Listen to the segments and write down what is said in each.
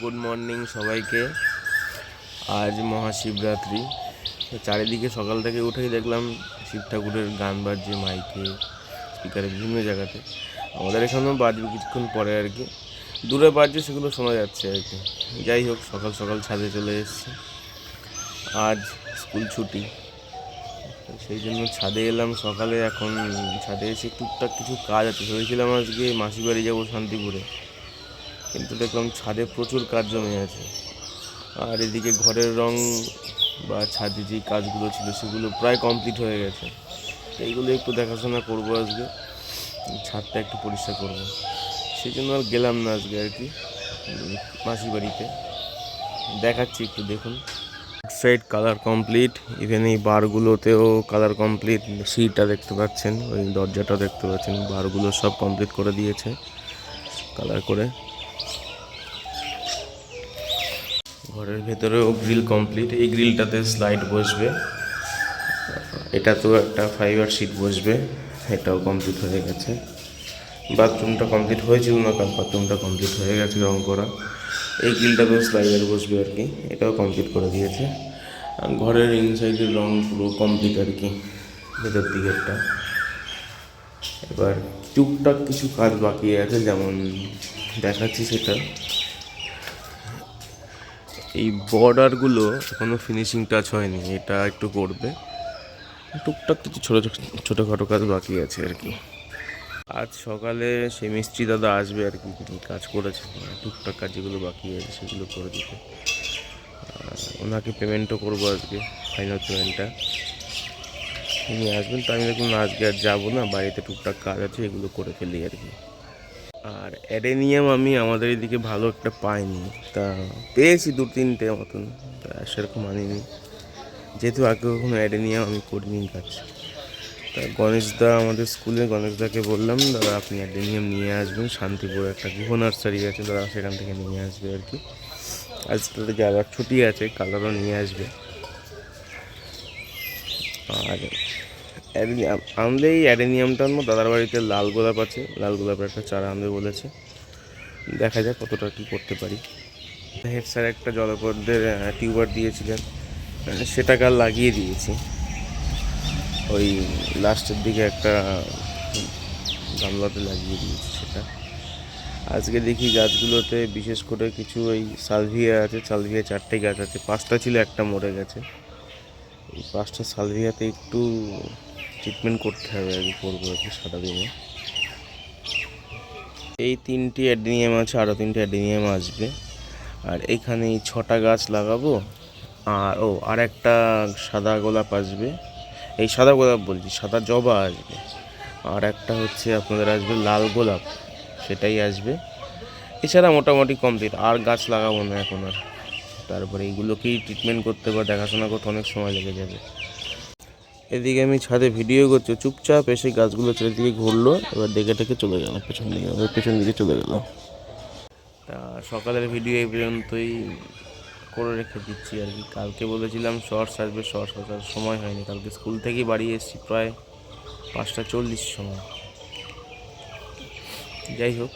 Good morning সবাইকে। আজ মহাশিবরাত্রি। চারিদিকে সকাল থেকে উঠেই দেখলাম শিব ঠাকুরের গান বাজছে, মাইকে, স্পিকারে বিভিন্ন জায়গাতে। আমাদের এখানেও বাজবে কিছুক্ষণ পরে আর কি। দূরে বাজছে সেগুলো শোনা যাচ্ছে আর কি। যাই হোক, সকাল সকাল ছাদে চলে এসেছি। আজ স্কুল ছুটি। সেই জন্য ছাদে এলাম সকালে। এখন ছাদে এসে টুকটাক কিছু কাজ আছে। ভেবেছিলাম আজকে মাসি বাড়ি যাব শান্তিপুরে। কিন্তু দেখলাম ছাদে প্রচুর কাজ জমে আছে। আর এদিকে ঘরের রং বা ছাদে যে কাজগুলো ছিল সেগুলো প্রায় কমপ্লিট হয়ে গেছে। এইগুলো একটু দেখাশোনা করব আজকে। ছাদটা একটু পরিষ্কার করব। সেই জন্য আর গেলাম না আজকে আর কি মাসির বাড়িতে। দেখাচ্ছি একটু, দেখুন। সাইড কালার কমপ্লিট ইভেন এই বারগুলোতেও কালার কমপ্লিট সিটটা দেখতে পাচ্ছেন, ওই দরজাটা দেখতে পাচ্ছেন, বারগুলো সব কমপ্লিট করে দিয়েছে কালার করে। ঘরের ভেতরেও গ্রিল কমপ্লিট। এই গ্রিলটাতে স্লাইড বসবে। এটা তো একটা ফাইবার শিট বসবে। এটাও কমপ্লিট হয়ে গেছে। বাথরুমটা কমপ্লিট হয়েছিল না, কারণ বাথরুমটা কমপ্লিট হয়ে গেছে রং করা এই গ্রিলটাতেও স্লাইডার বসবে আর কি। এটাও কমপ্লিট করে দিয়েছে। ঘরের ইনসাইডের রং পুরো কমপ্লিট আর কি, ভেতর দিকেরটা। এবার টুকটাক কিছু কাজ বাকি আছে, যেমন দেখাচ্ছি সেটা। এই বর্ডারগুলো এখনও ফিনিশিং টাচ হয়নি, এটা একটু করবে। টুকটাক কিছু ছোটো ছোটোখাটো কাজ বাকি আছে আর কি। আজ সকালে সে মিস্ত্রি দাদা আসবে আর কি কাজ করেছে টুকটাক কাজ যেগুলো বাকি আছে সেগুলো করে দিতে। ওনাকে পেমেন্টও করব আজকে ফাইনাল পেমেন্টটা তিনি আসবেন, তো আমি দেখুন আজকে আর যাব না, বাড়িতে টুকটাক কাজ আছে, এগুলো করে ফেলি আর কি। আর অ্যাডেনিয়াম আমি আমাদের এদিকে ভালো একটা পাইনি। তা পেয়েছি দু তিনটে মতন, তা সেরকম আনিনি। যেহেতু আগে কখনো অ্যাডেনিয়াম আমি করিনি কাজ তা গণেশদা আমাদের স্কুলে গণেশদাকে বললাম, দাদা, আপনি অ্যাডেনিয়াম নিয়ে আসবেন। শান্তিপুরে একটা গুহ নার্সারি আছে, দাদা, সেখান থেকে নিয়ে আসবে আর কি। আজ তাদেরকে আবার ছুটি আছে কালারও নিয়ে আসবে। আর অ্যাডেনিয়াম আনলে এই অ্যাডেনিয়ামটা আনব। দাদার বাড়িতে লাল গোলাপ আছে, লাল গোলাপের একটা চারা আনবে বলেছে। দেখা যাক কতটা কী করতে পারি। হেড স্যার একটা জলপদ্মের টিউবার দিয়েছিলেন সেটাকে আর লাগিয়ে দিয়েছি। ওই লাস্টের দিকে একটা গামলাতে লাগিয়ে দিয়েছি সেটা। আজকে দেখি গাছগুলোতে বিশেষ করে কিছু ওই সালভিয়া আছে, সালভিয়া চারটে গাছ আছে, পাঁচটা ছিল, একটা মরে গেছে। এই পাঁচটা সালভিয়াতে একটু ট্রিটমেন্ট করতে হবে আর কি করব আর কি সারা দিনে এই তিনটি অ্যাডিনিয়াম আছে আরও তিনটি অ্যাডিনিয়াম আসবে। আর এইখানে এই ছটা গাছ লাগাবো। আর, ও আর একটা সাদা গোলাপ আসবে। এই সাদা গোলাপ বলছি, সাদা জবা আসবে। আর একটা হচ্ছে আপনাদের আসবে লাল গোলাপ, সেটাই আসবে। এছাড়া মোটামুটি কমপ্লিট আর গাছ লাগাবো না এখন আর। তারপরে এইগুলোকেই ট্রিটমেন্ট করতে বা দেখাশোনা করতে অনেক সময় লেগে যাবে। এদিকে আমি ছাদে ভিডিও করছি, চুপচাপ এসে গাছগুলো চারিদিকে ঘুরলো, এবার দেখে টেকে চলে গেল, পেছন দিকে পেছন দিকে চলে গেল। তা সকালের ভিডিও এই পর্যন্তই করে রেখে দিচ্ছি আর কি। কালকে বলেছিলাম শর্টস আসবে, শর্টস আসার সময় হয়নি। কালকে স্কুল থেকেই বাড়ি এসেছি প্রায় পাঁচটা চল্লিশ সময়। যাই হোক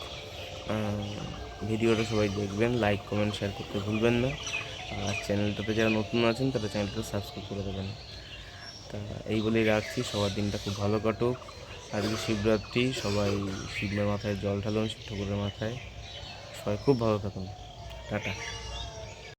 ভিডিওটা সবাই দেখবেন লাইক কমেন্ট শেয়ার করতে ভুলবেন না। আর চ্যানেলটাতে যারা নতুন আছেন, তারা চ্যানেলটা সাবস্ক্রাইব করে দেবেন। তা এই বলেই রাখছি। সবার দিনটা খুব ভালো কাটুক। আজকে শিবরাত্রি, সবাই শিবের মাথায় জল ঢালুন শিব ঠাকুরের মাথায়। সবাই খুব ভালো থাকুন। টাটা।